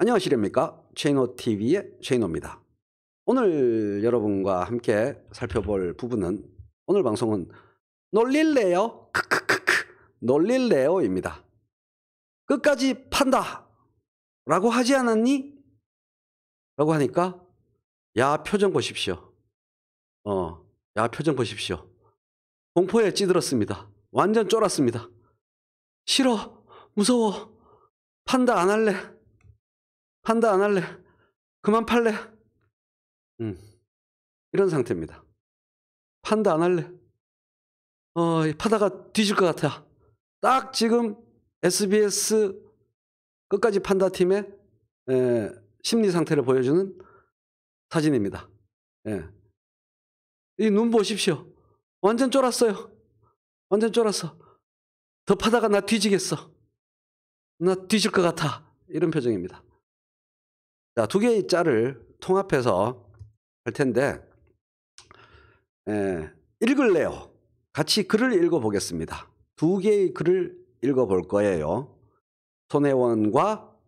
안녕하시렵니까? 최인호TV의 최인호입니다. 오늘 여러분과 함께 살펴볼 부분은 오늘 방송은 놀릴래요? 크크크크. 놀릴래요 입니다. 끝까지 판다! 라고 하지 않았니? 라고 하니까 야 표정 보십시오. 어, 야 표정 보십시오. 공포에 찌들었습니다. 완전 쫄았습니다. 싫어. 무서워. 판다 안 할래 판다 안 할래. 그만 팔래. 음, 이런 상태입니다. 판다 안 할래. 어, 파다가 뒤질 것 같아. 딱 지금 SBS 끝까지 판다 팀의 에, 심리 상태를 보여주는 사진입니다. 예. 이 눈 보십시오. 완전 쫄았어요. 완전 쫄았어. 더 파다가 나 뒤지겠어. 나 뒤질 것 같아. 이런 표정입니다 자, 두 개의 짤을 통합해서 할 텐데 에, 읽을래요? 같이 글을 읽어보겠습니다. 두 개의 글을 읽어볼 거예요. 손해원과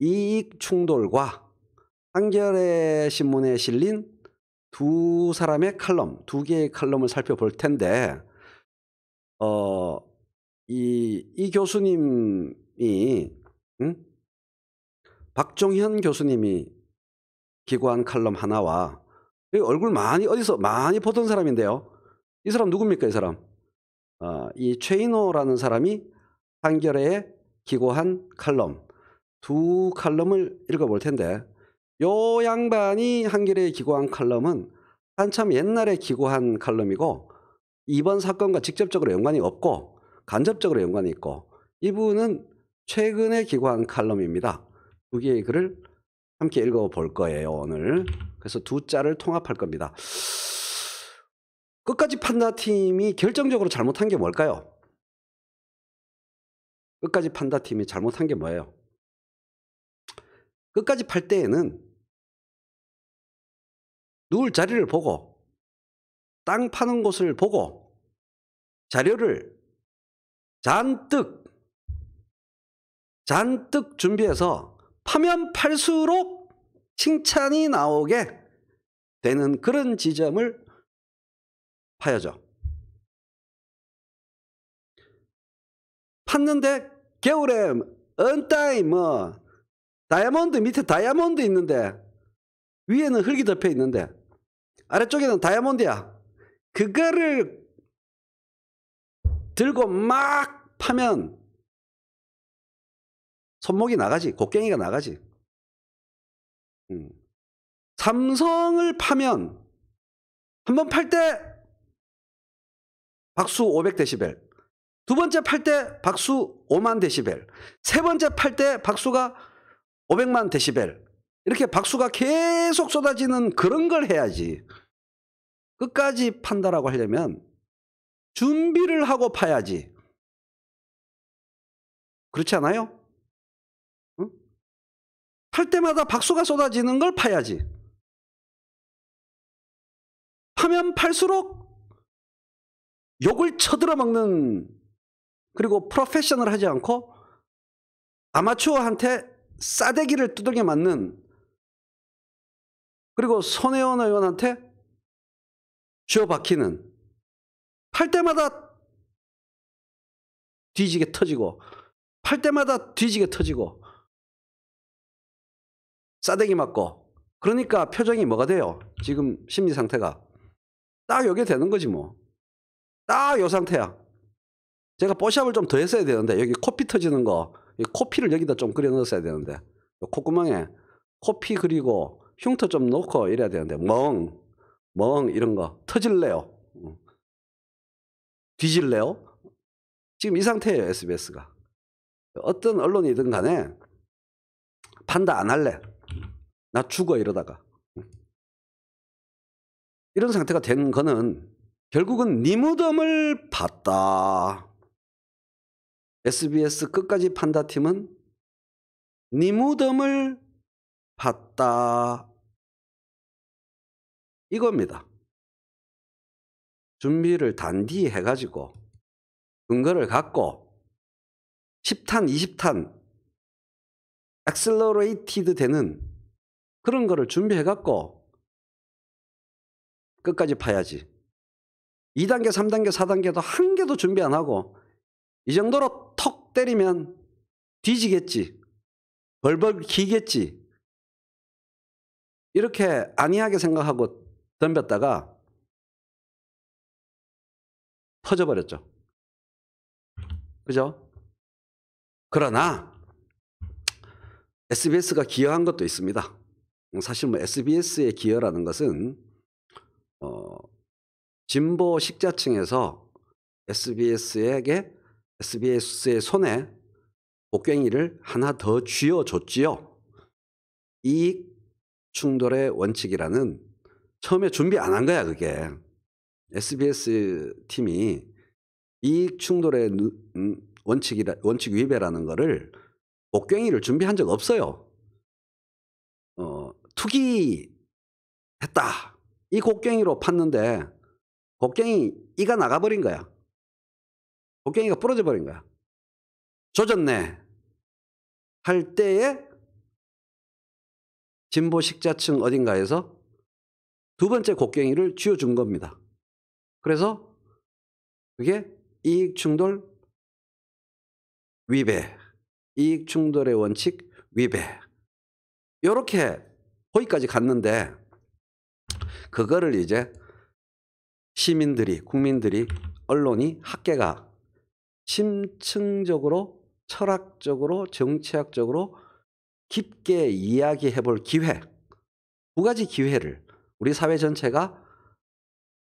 이익 충돌과 한겨레 신문에 실린 두 사람의 칼럼, 두 개의 칼럼을 살펴볼 텐데, 어, 이, 이 교수님이, 응? 박종현 교수님이 기고한 칼럼 하나와, 얼굴 많이, 어디서 많이 보던 사람인데요. 이 사람 누굽니까, 이 사람? 어, 이 최인호라는 사람이 한겨레에 기고한 칼럼, 두 칼럼을 읽어볼 텐데, 요 양반이 한겨레에 기고한 칼럼은 한참 옛날에 기고한 칼럼이고 이번 사건과 직접적으로 연관이 없고 간접적으로 연관이 있고 이분은 최근에 기고한 칼럼입니다. 두 개의 글을 함께 읽어 볼 거예요 오늘. 그래서 두 짤을 통합할 겁니다. 끝까지 판다팀이 결정적으로 잘못한 게 뭘까요? 끝까지 판다팀이 잘못한 게 뭐예요? 끝까지 팔 때에는 누울 자리를 보고 땅 파는 곳을 보고 자료를 잔뜩 잔뜩 준비해서 파면 팔수록 칭찬이 나오게 되는 그런 지점을 파야죠. 팠는데 겨울에 언따이 뭐 다이아몬드 밑에 다이아몬드 있는데 위에는 흙이 덮여 있는데 아래쪽에는 다이아몬드야. 그거를 들고 막 파면 손목이 나가지. 곡괭이가 나가지. 음. 삼성을 파면 한 번 팔 때 박수 500데시벨 두 번째 팔 때 박수 5만 데시벨 세 번째 팔 때 박수가 500만 데시벨 이렇게 박수가 계속 쏟아지는 그런 걸 해야지. 끝까지 판다라고 하려면 준비를 하고 파야지. 그렇지 않아요? 응? 팔 때마다 박수가 쏟아지는 걸 파야지. 파면 팔수록 욕을 쳐들어 먹는 그리고 프로페셔널 하지 않고 아마추어한테 싸대기를 두들겨 맞는 그리고 손혜원 의원한테 쥐어박히는 팔 때마다 뒤지게 터지고 팔 때마다 뒤지게 터지고 싸대기 맞고 그러니까 표정이 뭐가 돼요? 지금 심리 상태가 딱 여기 되는 거지 뭐. 딱 요 상태야. 제가 뽀샵을 좀 더 했어야 되는데 여기 코피 터지는 거 코피를 여기다 좀 그려 넣었어야 되는데 콧구멍에 코피 그리고 흉터 좀 넣고 이래야 되는데 멍, 멍 이런 거 터질래요. 뒤질래요? 지금 이 상태예요 SBS가. 어떤 언론이든 간에 판다 안 할래. 나 죽어 이러다가. 이런 상태가 된 거는 결국은 니 무덤을 봤다. SBS 끝까지 판다 팀은 니 무덤을 봤다. 이겁니다. 준비를 단디 해가지고 근거를 갖고 10탄, 20탄 accelerated 되는 그런 거를 준비해 갖고 끝까지 파야지. 2단계, 3단계, 4단계도 한 개도 준비 안 하고 이 정도로 턱 때리면 뒤지겠지. 벌벌 기겠지. 이렇게 안이하게 생각하고 덤볐다가 터져버렸죠. 그죠? 그러나 SBS가 기여한 것도 있습니다. 사실 뭐 SBS의 기여라는 것은 어, 진보 식자층에서 SBS에게 SBS의 손에 복갱이를 하나 더 쥐어줬지요. 이익 충돌의 원칙이라는 처음에 준비 안 한 거야 그게. SBS 팀이 이익 충돌의 음, 원칙이라 원칙 위배라는 거를 복갱이를 준비한 적 없어요. 어, 투기했다. 이 곡괭이로 팠는데 곡괭이 이가 나가버린 거야. 곡괭이가 부러져 버린 거야. 조졌네. 할 때에 진보 식자층 어딘가에서 두 번째 곡괭이를 쥐어준 겁니다. 그래서 그게 이익 충돌 위배, 이익 충돌의 원칙 위배. 요렇게 거기까지 갔는데 그거를 이제 시민들이 국민들이 언론이 학계가 심층적으로 철학적으로 정치학적으로 깊게 이야기해 볼 기회 두 가지 기회를 우리 사회 전체가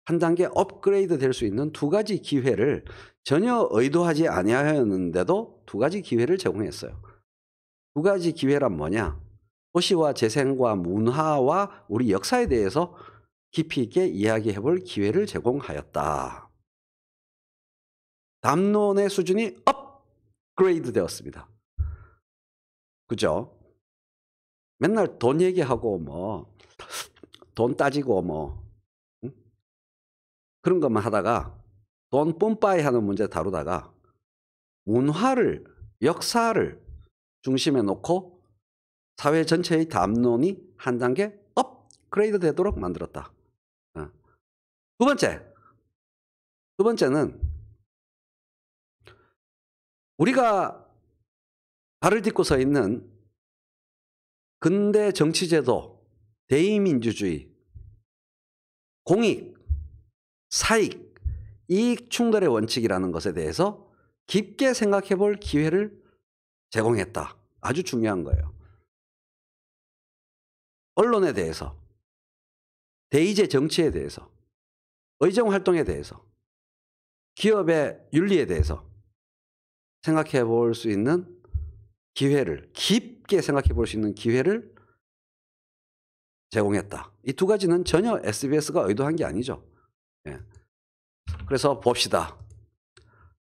한 단계 업그레이드 될 수 있는 두 가지 기회를 전혀 의도하지 아니하였는데도 두 가지 기회를 제공했어요. 두 가지 기회란 뭐냐? 도시와 재생과 문화와 우리 역사에 대해서 깊이 있게 이야기해 볼 기회를 제공하였다. 담론의 수준이 업그레이드 되었습니다. 그죠? 맨날 돈 얘기하고 뭐 돈 따지고 뭐 응? 그런 것만 하다가 돈 뿜빠이 하는 문제 다루다가 문화를 역사를 중심에 놓고 사회 전체의 담론이 한 단계 업그레이드 되도록 만들었다. 어. 두 번째, 두 번째는 우리가 발을 딛고 서 있는 근대 정치제도, 대의민주주의, 공익, 사익, 이익 충돌의 원칙이라는 것에 대해서 깊게 생각해 볼 기회를 제공했다. 아주 중요한 거예요. 언론에 대해서, 대의제 정치에 대해서, 의정 활동에 대해서, 기업의 윤리에 대해서 생각해 볼 수 있는 기회를 깊게 생각해 볼 수 있는 기회를 제공했다. 이 두 가지는 전혀 SBS가 의도한 게 아니죠. 예. 그래서 봅시다.